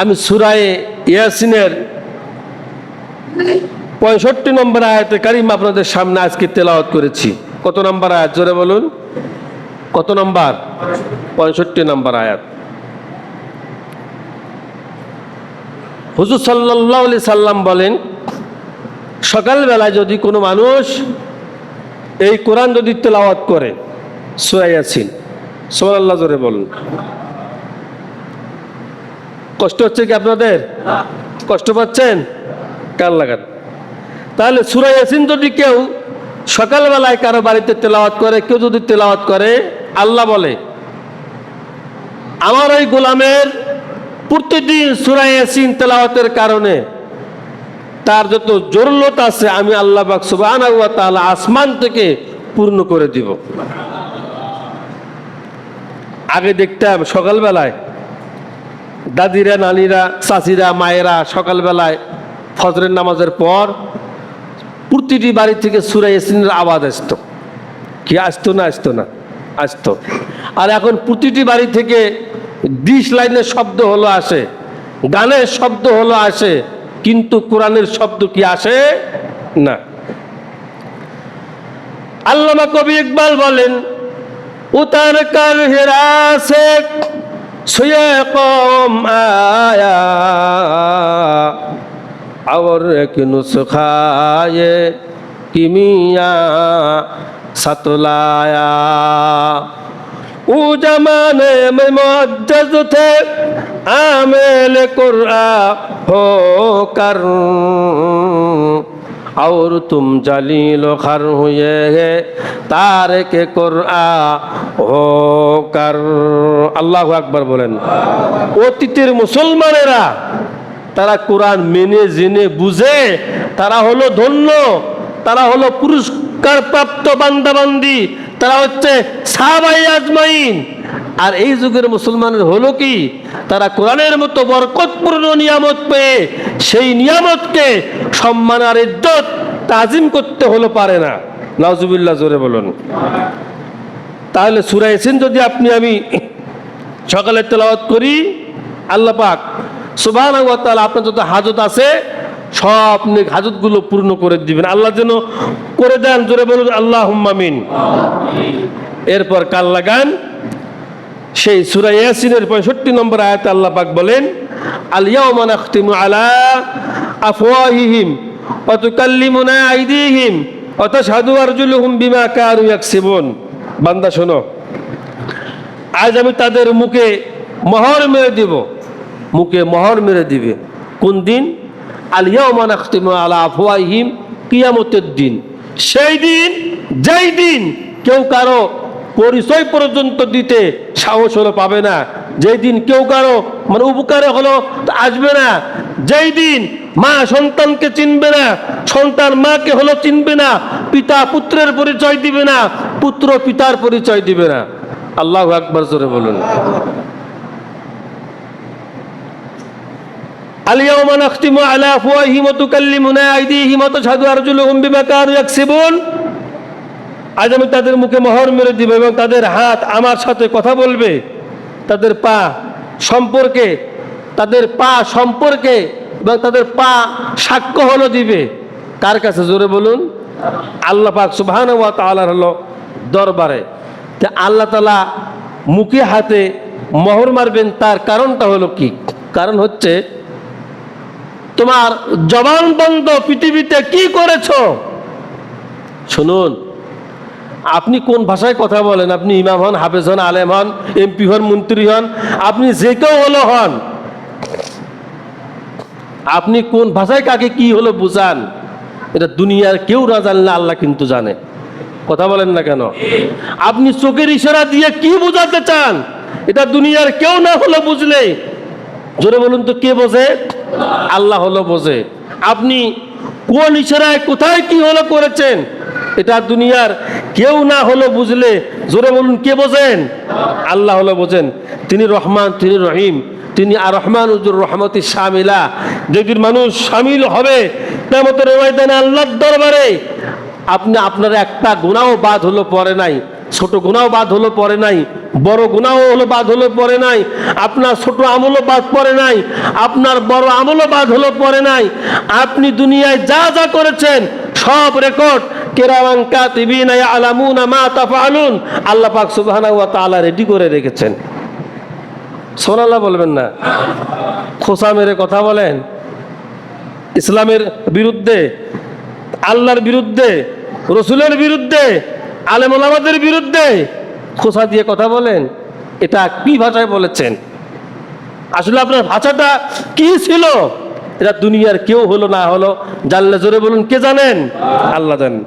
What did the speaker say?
আমি সুরায়ে ইয়াসিনের পঁয়ষট্টি নম্বর আয়াতে কারিম আপনাদের সামনে আজকে তেলাওয়াত করেছি। কত নম্বর আয়াত? জোরে বলুন। কত নম্বর? পঁয়ষট্টি নম্বর আয়াত। হুজুর সাল্লাহ আলি সাল্লাম বলেন, সকালবেলায় যদি কোনো মানুষ এই কোরআন যদি তেলাওয়াত করে সুরাইয়াছিন সোমাল্লাহ জোরে বলুন। কষ্ট হচ্ছে কি আপনাদের? কষ্ট পাচ্ছেন? কার লাগান? তাহলে সুরা ইয়াসিন যদি কেউ সকালবেলায় কারও বাড়িতে তেলাওয়াত করে, কেউ যদি তেলাওয়াত করে, আল্লাহ বলে, আমার ওই গোলামের প্রতিদিন সুরা ইয়াসিন তেলাওয়াতের কারণে তার যত জরুরত আছে, আমি আল্লাহ ওয়া তাআলা আসমান থেকে পূর্ণ করে দিব। আগে দেখতাম সকালবেলায় দাদিরা, নানিরা, চাচিরা, মায়েরা সকালবেলায় ফজরের নামাজের পর প্রতিটি বাড়ি থেকে সুরা ইয়াসিনের আওয়াজ আসতো। কি আসতো না আসতো না? আসতো। আর এখন প্রতিটি বাড়ি থেকে ডিশ লাইনের শব্দ হলো আসে, গানের শব্দ হলো আসে, কিন্তু কোরআনের শব্দ কি আসে না। আল্লামা কবি ইকবাল বলেন, উতার কর হিরাসে সুয়কম আয়া। আওর কিমিয়া সাতলায়া। ও জমানে মে আমেল কুরআ হো কর। اور تم جلیل و خر ہوئے ہے تارک قرآن ہو আল্লাহ আকবার বলেন। অতীতের মুসলমানেরা, তারা কোরআন মেনে, জেনে, বুঝে, তারা হলো ধন্য, তারা হলো পুরস্কার প্রাপ্ত বান্দাবান্দি, তারা হচ্ছে সাহাবাই আজমাইন। আর এই যুগের মুসলমানের হলো কি? তারা কোরআনের মতো বরকতপূর্ণ নিয়ামত পেয়ে, সেই নিয়ামতকে সম্মান আর ইজ্জত তাজিম করতে হলো পারে না। নাজুবিল্লাহ জোরে বলুন। তাহলে সুরাইছেন যদি আপনি আমি সকালে তেলাওয়াত করি। আল্লাহ পাক সুবাহ আপনার যত হাজত আছে, সব হাজতগুলো পূর্ণ করে দিবেন। আল্লাহ যেন করে দেন, জোরে বলুন আল্লাহ হুম্মামিন এরপর কাল লাগান, সেই সুরা ইয়াসিনের পঁয়ষট্টি নম্বর আয়াতে আল্লাহ পাক বলেন আলিয়াউমা নাখতিমু আলা আফওয়াহিহিম ওয়া তুকাল্লিমুনা আইদিহিম ওয়া তাশহাদু আরজুলুহুম বিমা কানু ইয়াকসিবুন। বান্দা শোনো আজ আমি তাদের মুখে মহর মেরে দিব। মুখে মহর মেরে দিবে। কোন দিন? আলিয়াউমা নাখতিমু আলা আফওয়াহিহিম কিয়ামতের দিন। সেই দিন, যেই দিন কেউ কারও পরিচয় পর্যন্ত দিতে সাহস হলো, পাবে না। যেই দিন কেউ কারও মানে উপকারে হলো আসবে না। যেই দিন মা সন্তানকে চিনবে না, সন্তান মাকে হলো চিনবে না, পিতা পুত্রের পরিচয় দিবে না, পুত্র পিতার পরিচয় দিবে না। আল্লাহ আকবর জোরে বলুন اليوم نختم على أفواههم وتكلمنا أيديهم وتشهد أرجلهم بما كانوا يكسبون আজ আমি তাদের মুখে মোহর মেরে দিব এবং তাদের হাত আমার সাথে কথা বলবে তাদের পা সম্পর্কে তাদের পা সম্পর্কে এবং তাদের পা সাক্ষ্য হলো দিবে কার কাছে জোরে বলুন আল্লাহ পাক সুবহান ওয়া তাআলার হলো দরবারে তে আল্লাহ তালা মুখে হাতে মোহর মারবেন, তার কারণটা হলো কি? কারণ হচ্ছে, তোমার জবান বন্ধ, পৃথিবীতে কি করেছ? শুনুন, আপনি কোন ভাষায় কথা বলেন? আপনি ইমাম হন, হাফেজ হন, আলেম হন, এমপি হন, মন্ত্রী হন, আপনি যে কেউ হলো হন। আপনি কোন ভাষায় কাকে কি হলো বুঝান? এটা দুনিয়ার কেউ না জানলে আল্লাহ কিন্তু জানে। কথা বলেন না কেন? আপনি চোখের ইশারা দিয়ে কি বোঝাতে চান? এটা দুনিয়ার কেউ না হলো বুঝলে। জোরে বলুন তো, কে বোঝে? আল্লাহ হলো বোঝে। আপনি কোন ইশারায় কোথায় কি হলো করেছেন? এটা দুনিয়ার কেউ না হলো বুঝলে। জোরে বলুন, কে বোঝেন? আল্লাহ হলো বোঝেন। তিনি রহমান, তিনি রহিম। তিনি আর রহমান উজুর রহমতি শামিলা। যেদিন মানুষ সামিল হবে তেমতের ময়দানে আল্লাহর দরবারে আপনি আপনার একটা গুণাও বাদ হলো পরে নাই। ছোট গুণাও বাদ হলো পরে নাই। বড় গুণাও হলো, বাদ হলো পরে নাই। আপনার ছোট আমলও বাদ পড়ে নাই। আপনার বড় আমলও বাদ হলো পরে নাই। আপনি দুনিয়ায় যা যা করেছেন, সব রেকর্ড কেরামান কাতিবিনা ইয়ালামুনা মা তাফআলুন। আল্লাহ পাক সুবহানাহু ওয়া তাআলা রেডি করে রেখেছেন। সোনাল্লাহ বলবেন না। খোসা মেরে কথা বলেন। ইসলামের বিরুদ্ধে, আল্লাহর বিরুদ্ধে রসুলের বিরুদ্ধে আলেমলামাদের বিরুদ্ধে খোসা দিয়ে কথা বলেন, এটা কি ভাষায় বলেছেন? আসলে আপনার ভাষাটা কি ছিল? এটা দুনিয়ার কেউ হলো না হলো, জানলে জোরে বলুন, কে জানেন? আল্লাহ জানেন।